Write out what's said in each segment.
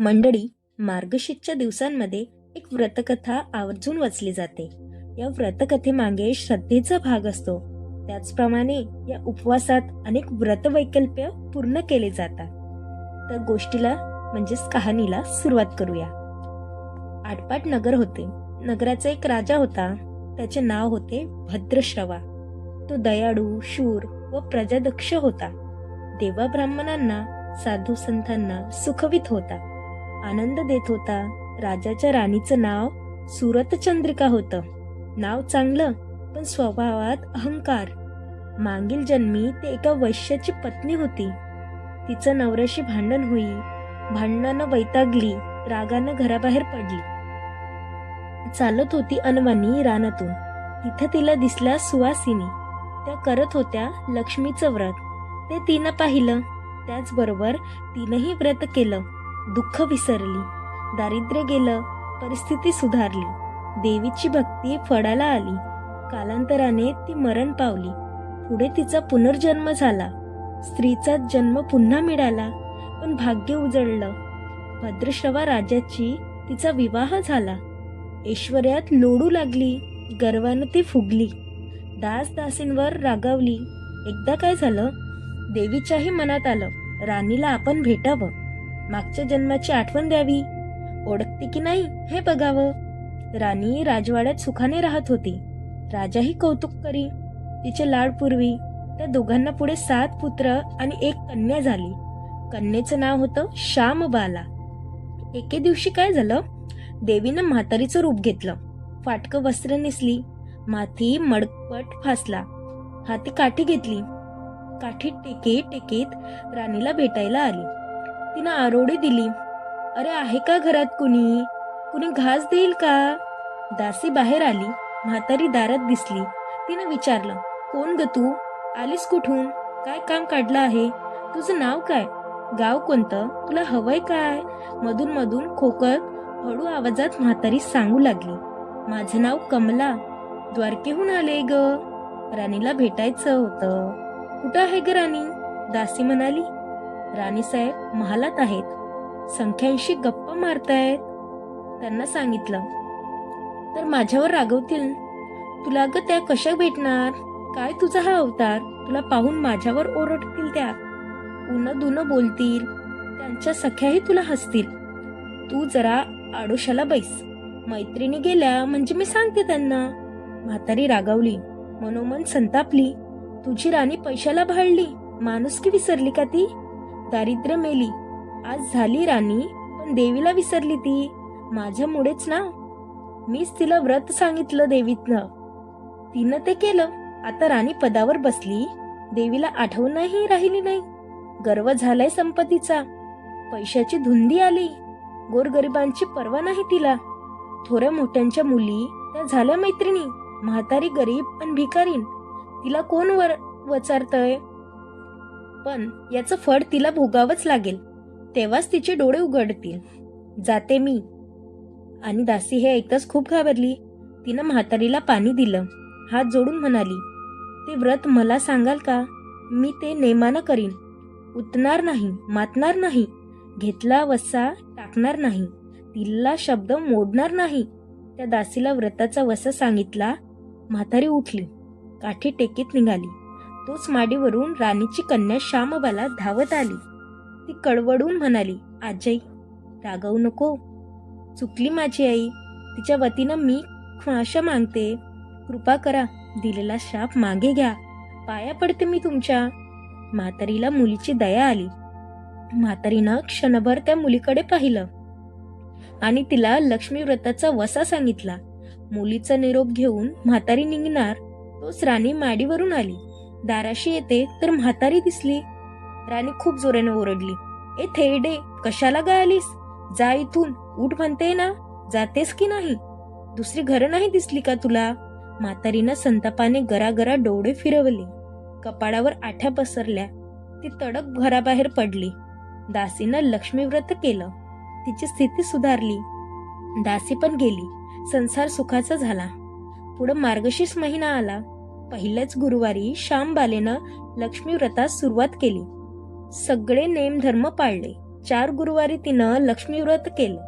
मंडळी मार्गशीर्षच्या दिवसांमध्ये एक व्रतकथा आवर्जून वाचली जाते. या व्रतकथेमागे श्रद्धेचा भाग असतो. त्याचप्रमाणे या उपवासात अनेक व्रतवैकल्प्य पूर्ण केले जातात. तर गोष्टीला म्हणजेच कहाणीला सुरुवात करूया. आटपाट नगर होते. नगराचा एक राजा होता. त्याचे नाव होते भद्रश्रवा. तो दयाळू शूर व प्रजादक्ष होता. देवा ब्राह्मणांना साधू संतांना सुखवित होता. आनंद देत होता. राजाच्या राणीचं नाव सुरतचंद्रिका होतं. नाव चांगलं पण स्वभावात अहंकार. मागील जन्मी ते एका वैश्याची पत्नी होती. तिचं नवऱ्याशी भांडण होई. भांडणानं वैतागली रागानं घराबाहेर पडली. चालत होती अनवानी रानातून. तिथं तिला दिसल्या सुवासिनी. त्या करत होत्या लक्ष्मीचं व्रत. ते तिनं पाहिलं. त्याचबरोबर तिनंही व्रत केलं. दुःख विसरली. दारिद्र्य गेलं परिस्थिती सुधारली. देवीची भक्ती फळाला आली. कालांतराने ती मरण पावली. पुढे तिचा पुनर्जन्म झाला. स्त्रीचा जन्म पुन्हा मिळाला पण भाग्य उजळलं. भद्रश्रवा राजाची तिचा विवाह झाला. ऐश्वर्यात लोडू लागली गर्वानं ती फुगली. दास दासींवर रागावली. एकदा काय झालं? देवीच्याही मनात आलं राणीला आपण भेटावं. मागच्या जन्माची आठवण द्यावी. ओळखते की नाही हे बघावं. राणी राजवाड्यात सुखाने राहत होती. राजाही कौतुक करी. तिचे लाड पूर्वी. त्या दोघांना पुढे सात पुत्र आणि एक कन्या झाली. कन्येचं नाव होतं श्यामबाला. एके दिवशी काय झालं? देवीनं म्हातारीचं रूप घेतलं. फाटकं वस्त्र नेसली. माथी मडपट फासला. हाती काठी घेतली. काठी टेके टेकेत राणीला भेटायला आली. तिनं आरोडी दिली. अरे आहे का घरात कुणी? कुणी घास देईल का? दासी बाहेर आली. म्हातारी दारात दिसली. तिनं विचारलं कोण ग तू? आलीस कुठून? काय काम काढलं आहे? तुझं नाव काय? गाव कोणतं? तुला हवंय काय? मधून मधून खोकत हळू आवाजात म्हातारी सांगू लागली माझं नाव कमला. द्वारकेहून आले ग. राणीला भेटायचं होतं. कुठं आहे ग राणी? दासी म्हणाली. राणी साहेब महालात आहेत. संख्यांशी गप्पा मारतायत. त्यांना सांगितलं तर माझ्यावर रागवतील? तुला ग त्या कशा भेटणार? काय तुझा हा अवतार? तुला पाहून माझ्यावर ओरडतील त्या. उन दुन बोलतील. त्यांच्या सख्याही तुला हसतील. तू जरा आडोशाला बैस. मैत्रिणी गेल्या म्हणजे मी सांगते त्यांना. म्हातारी रागावली. मनोमन संतापली. तुझी राणी पैशाला भाळली. माणुसकी विसरली का ती? दारिद्र्य मेली. आज झाली राणी पण देवीला विसरली ती. माझ्यामुळेच ना? मीच तिला व्रत सांगितलं देवीतनं. तिनं ते केलं. आता राणी पदावर बसली. देवीला आठवणही राहिली नाही. गर्व झालाय संपत्तीचा. पैशाची धुंदी आली. गोरगरिबांची पर्वा नाही तिला. थोड्या मोठ्यांच्या मुली त्या झाल्या मैत्रिणी. म्हातारी गरीब पण भिकारीन. तिला कोण वर वचारतय? पण याचं फळ तिला भोगावंच लागेल. तेव्हाच तिचे डोळे उघडतील. जाते मी. आणि दासी हे ऐकताच खूप घाबरली. तिनं म्हातारीला पाणी दिलं. हात जोडून म्हणाली ते व्रत मला सांगाल का? मी ते नेमानं करीन. उतणार नाही मातणार नाही. घेतला वसा टाकणार नाही. तिला शब्द मोडणार नाही. त्या दासीला व्रताचा वसा सांगितला. म्हातारी उठली. काठी टेकीत निघाली. तोच माडीवरून राणीची कन्या श्यामबाला धावत आली. ती कडवडून म्हणाली आजई रागवू नको. चुकली माझी आई. तिच्या वतीनं मी क्षमा मागते. कृपा करा दिलेला शाप मागे घ्या. पाया पडते मी तुमच्या. म्हातारीला मुलीची दया आली. म्हातारीनं क्षणभर त्या मुलीकडे पाहिलं. आणि तिला लक्ष्मी व्रताचा वसा सांगितला. मुलीचा निरोप घेऊन म्हातारी निघणार तोच राणी माडीवरून आली. दाराशी येते तर म्हातारी दिसली. राणी खूप जोराने ओरडली. ए थेडे कशाला गा आलीस जा इथून. उठ म्हणते ना. जातेस की नाही? दुसरी घरं नाही दिसली का तुला? म्हातारीनं संतापाने गरागरा डोळे फिरवले. कपाळावर आठ्या पसरल्या. ती तडक घराबाहेर पडली. दासीनं लक्ष्मीव्रत केलं. तिची स्थिती सुधारली. दासी पण गेली. संसार सुखाचा झाला. पुढं मार्गशीर्ष महिना आला. पहिल्याच गुरुवारी श्यामबालेनं लक्ष्मी व्रतास सुरुवात केली. सगळे नेमधर्म पाळले. चार गुरुवारी तिनं लक्ष्मीव्रत केलं.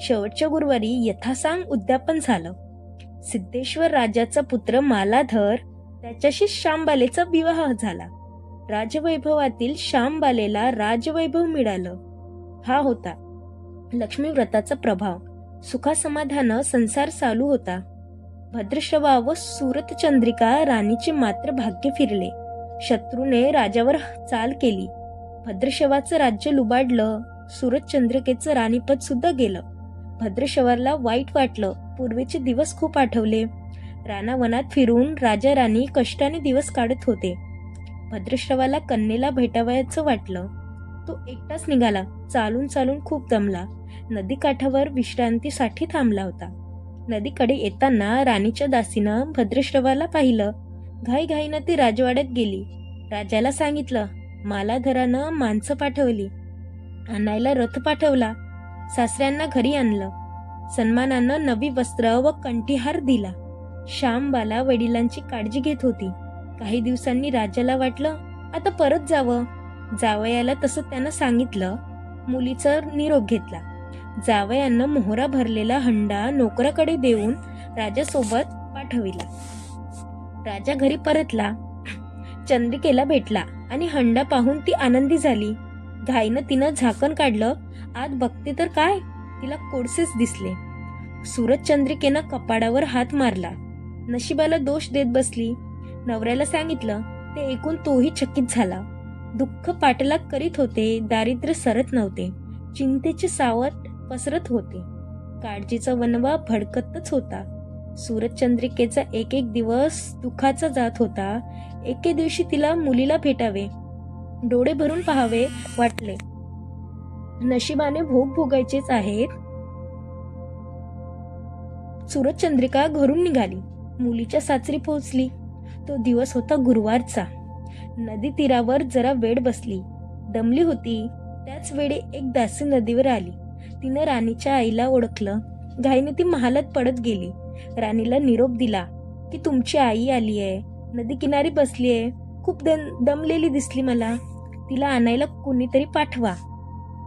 शेवटच्या गुरुवारी यथासांग उद्यापन झालं. सिद्धेश्वर राजाचा पुत्र मालाधर त्याच्याशी श्यामबालेचा विवाह झाला. राजवैभवातील श्यामबालेला राजवैभव मिळालं. हा होता लक्ष्मीव्रताचा प्रभाव. सुखासमाधान संसार चालू होता. भद्रश्रवा व सुरतचंद्रिका राणीचे मात्र भाग्य फिरले. शत्रूने राजावर चाल केली. भद्रशवाचं राज्य लुबाडलं. सुरतचंद्रिकेचं राणीपद सुद्धा गेलं. भद्रशवाला वाईट वाटलं. पूर्वीचे दिवस खूप आठवले. रानावनात फिरून राजा राणी कष्टाने दिवस काढत होते. भद्रश्रवाला कन्येला भेटावयाचं वाटलं. तो एकटाच निघाला. चालून चालून खूप दमला. नदीकाठावर विश्रांतीसाठी थांबला होता. नदीकडे येताना राणीच्या दासीनं भद्रश्रवाला पाहिलं. घाईघाईनं ती राजवाड्यात गेली. राजाला सांगितलं मालाधरानं माणसं पाठवली. आणायला रथ पाठवला. सासऱ्यांना घरी आणलं. सन्मानानं नवी वस्त्र व कंठीहार दिला. श्यामबाला वडिलांची काळजी घेत होती. काही दिवसांनी राजाला वाटलं आता परत जावं. जावयाला तसं त्यानं सांगितलं मुलीचा निरोप घेतला. जावयानं मोहरा भरलेला हंडा नोकराकडे देऊन राजासोबत पाठविला. राजा घरी परतला. चंद्रिकेला भेटला आणि हंडा पाहून ती आनंदी झाली. घाईनं तिनं झाकण काढलं. आत बघते तर काय? तिला कोडसेच दिसले. सूरज चंद्रिकेनं कपाडावर हात मारला. नशिबाला दोष देत बसली. नवऱ्याला सांगितलं ते ऐकून तोही चकित झाला. दुःख पाठलाग करीत होते दारिद्र्य सरत नव्हते. चिंतेचे सावट पसरत होते. काळजीचा वनवा भडकतच होता. सूरजचंद्रिकेचा एक एक दिवस दुखाचा जात होता. एके दिवशी तिला मुलीला भेटावे. डोळे भरून पाहावे वाटले. नशिबाने भोग भोगायचेच आहेत. सूरजचंद्रिका घरून निघाली. मुलीच्या सासरी पोहोचली. तो दिवस होता गुरुवारचा. नदी तीरावर जरा वेळ बसली. दमली होती. त्याच वेळी एक दासी नदीवर आली. तिनं राणीच्या आईला ओळखलं. घाईने ती महालात पडत गेली. राणीला निरोप दिला की तुमची आई आली आहे नदी किनारी बसली आहे खूप दम दमलेली दिसली मला. तिला आणायला कुणीतरी पाठवा.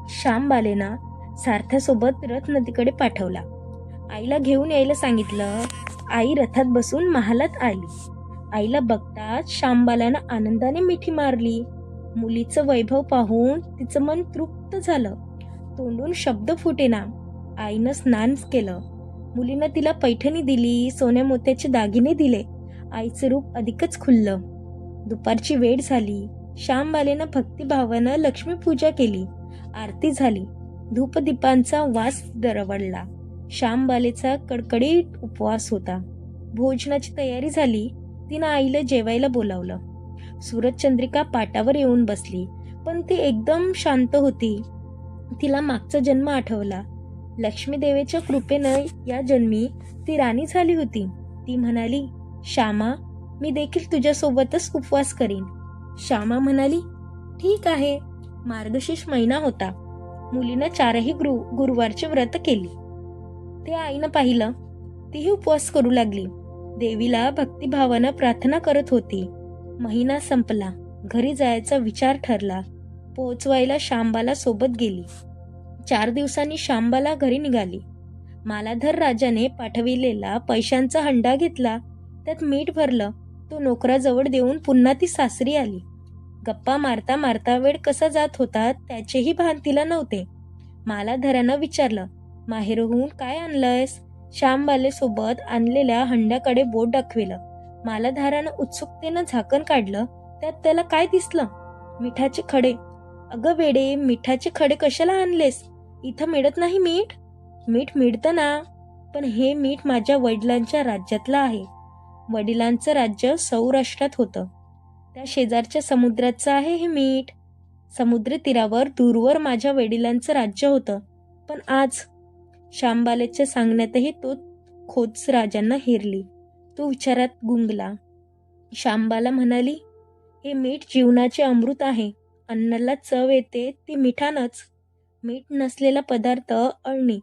श्याम बालेना सारथ्यासोबत रथ नदीकडे पाठवला. आईला घेऊन यायला सांगितलं आई रथात बसून महालात आली. आईला बघताच श्यामबालानं आनंदाने मिठी मारली. मुलीचं वैभव पाहून तिचं मन तृप्त झालं. तोंडून शब्द फुटेना आईनं स्नान केलं. मुलीनं तिला पैठणी दिली सोन्या मोत्याचे दागिने दिले. आईचं रूप अधिकच खुललं. दुपारची वेळ झाली. श्यामबालेनं भक्तिभावानं लक्ष्मीपूजा केली. आरती झाली. धूपदीपांचा वास दरवडला श्यामबालेचा कडकडीत उपवास होता. भोजनाची तयारी झाली. तिनं आईला जेवायला बोलावलं. सूरजचंद्रिका पाटावर येऊन बसली. पण ती एकदम शांत होती. तिला मागचा जन्म आठवला. लक्ष्मीदेवीच्या कृपेनं या जन्मी ती राणी झाली होती. ती म्हणाली श्यामा मी देखील तुझ्यासोबतच उपवास करीन. श्यामा म्हणाली ठीक आहे. मार्गशीर्ष महिना होता. मुलीनं चारही गुरु गुरुवारचे व्रत केली. ते आईनं पाहिलं तीही उपवास करू लागली. देवीला भक्तिभावानं प्रार्थना करत होती. महिना संपला. घरी जायचा विचार ठरला. पोचवायला शांबाला सोबत गेली. चार दिवसांनी शांबाला घरी निघाली. मालाधर राजाने पाठविलेला पैशांचा हंडा घेतला. त्यात मीठ भरलं. तो नोकराजवळ देऊन पुन्हा ती सासरी आली. गप्पा मारता मारता वेळ कसा जात होता त्याचेही भान तिला नव्हते. मालाधरानं विचारलं माहेरहून काय आणलंयस? श्यामबाले सोबत आणलेल्या हंड्याकडे बोट दाखविलं. मालाधारानं उत्सुकतेनं झाकण काढलं. त्यात त्याला काय दिसलं? मिठाचे खडे अगं वेडे मिठाचे खडे कशाला आणलेस? इथं मिळत नाही मीठ. मीठ मिळतं ना. पण हे मीठ माझ्या वडिलांच्या राज्यातलं आहे. वडिलांचं राज्य सौराष्ट्रात होतं. त्या शेजारच्या समुद्राचं आहे हे मीठ. समुद्र तीरावर दूरवर माझ्या वडिलांचं राज्य होतं. पण आज शांबालेच्या सांगण्यातही तो खोच राजांना हेरली. तो विचारात गुंगला. शांबाला म्हणाली हे मीठ जीवनाचे अमृत आहे. अन्नाला चव येते ती मिठानंच. मीठ नसलेला पदार्थ अळणी.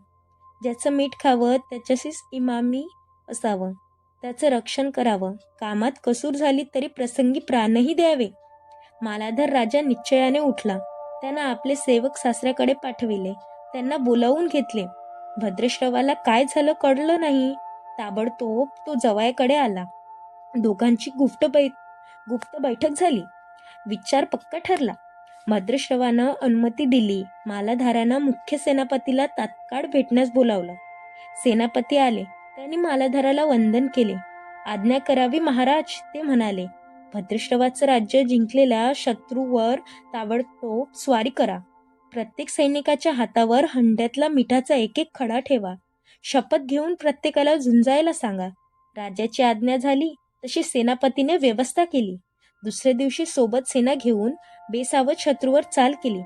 ज्याचं मीठ खावं त्याच्याशीच इमामी असावं. त्याचं रक्षण करावं. कामात कसूर झाली तरी प्रसंगी प्राणही द्यावे. मालाधर राजा निश्चयाने उठला. त्यांना आपले सेवक सासऱ्याकडे पाठविले. त्यांना बोलावून घेतले. भद्रश्रवाला काय झालं कळलं नाही. ताबडतोब तो जवायकडे आला. दोघांची गुप्त बै गुप्त बैठक झाली. विचार पक्का ठरला. भद्रश्रवानं अनुमती दिली. मालाधारानं मुख्य सेनापतीला तात्काळ भेटण्यास बोलावलं. सेनापती आले. त्यांनी मालाधाराला वंदन केले. आज्ञा करावी महाराज ते म्हणाले. भद्रश्रवाचं राज्य जिंकलेल्या शत्रूवर ताबडतोब स्वारी करा. प्रत्येक सैनिकाच्या हातावर हंड्यातला मिठाचा एक एक खडा ठेवा. शपथ घेऊन प्रत्येकाला झुंजायला सांगा. राजाची आज्ञा झाली तशी सेनापतीने व्यवस्था केली. दुसऱ्या दिवशी सोबत सेना घेऊन बेसावत शत्रूवर चाल केली.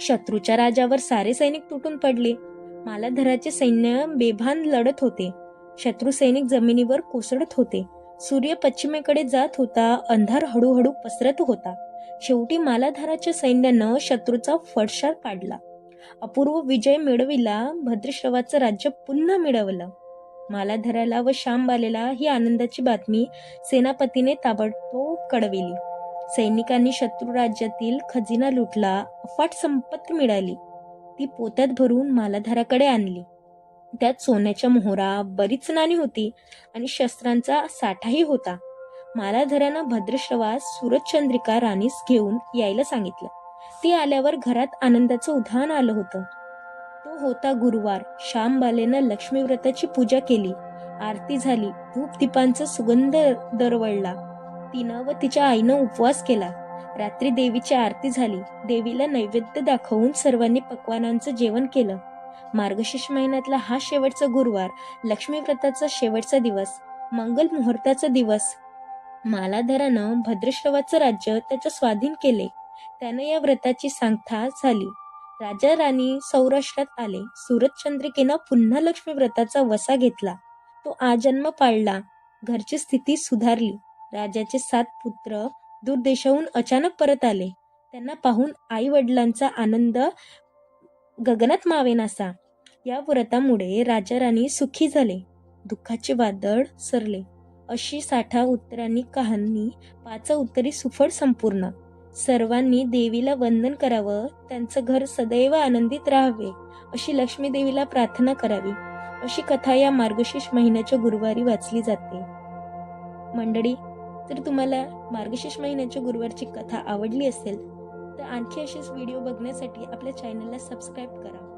शत्रूच्या राजावर सारे सैनिक तुटून पडले. मालाधराचे सैन्य बेभान लढत होते. शत्रू सैनिक जमिनीवर कोसळत होते. सूर्य पश्चिमेकडे जात होता अंधार हळूहळू पसरत होता. शेवटी मालाधाराच्या सैन्यानं शत्रूचा फडशार पाडला. अपूर्व विजय मिळविला भद्रश्रवाचं राज्य पुन्हा मिळवलं. मालाधराला व शांबालेला ही आनंदाची बातमी सेनापतीने ताबडतोब कळविली. सैनिकांनी शत्रू राज्यातील खजिना लुटला अफाट संपत्ती मिळाली. ती पोत्यात भरून मालाधाराकडे आणली. त्यात सोन्याच्या मोहरा बरीच नाणी होती आणि शस्त्रांचा साठाही होता. मालाधरानं भद्रश्रवास सूरजचंद्रिका राणीस घेऊन यायला सांगितलं. ती आल्यावर घरात आनंदाचं उधाण आलं होतं. तो होता गुरुवार. श्यामबालेनं लक्ष्मीव्रताची पूजा केली. आरती झाली. धूप दीपांचा सुगंध दरवळला. तिनं व तिच्या आईनं उपवास केला. रात्री देवीची आरती झाली. देवीला नैवेद्य दाखवून सर्वांनी पक्वानांचं जेवण केलं. मार्गशीर्ष महिन्यातला हा शेवटचा गुरुवार लक्ष्मी व्रताचा शेवटचा दिवस मंगल मुहूर्ताचा दिवस. मालाधरानं भद्रश्रवाचं राज्य त्याच्या स्वाधीन केले. त्यानं या व्रताची सांगता झाली. राजा राणी सौराष्ट्रात आले. सूरजचंद्रिकेनं पुन्हा लक्ष्मी व्रताचा वसा घेतला. तो आजन्म पाळला. घरची स्थिती सुधारली. राजाचे सात पुत्र दूर देशाहून अचानक परत आले. त्यांना पाहून आई वडिलांचा आनंद गगनात मावेनासा या व्रतामुळे राजा राणी सुखी झाले. दुःखाचे वादळ सरले. अशी साठा उत्तरांनी कहाणी पाच उत्तरी सुफळ संपूर्ण. सर्वांनी देवीला वंदन करावं त्यांचं घर सदैव आनंदित राहावे अशी लक्ष्मी देवीला प्रार्थना करावी. अशी कथा या मार्गशीर्ष महिन्याच्या गुरुवारी वाचली जाते. मंडळी जर तुम्हाला मार्गशीर्ष महिन्याच्या गुरुवारची कथा आवडली असेल तर आणखी असेच व्हिडिओ बघण्यासाठी आपल्या चॅनलला सबस्क्राईब करा.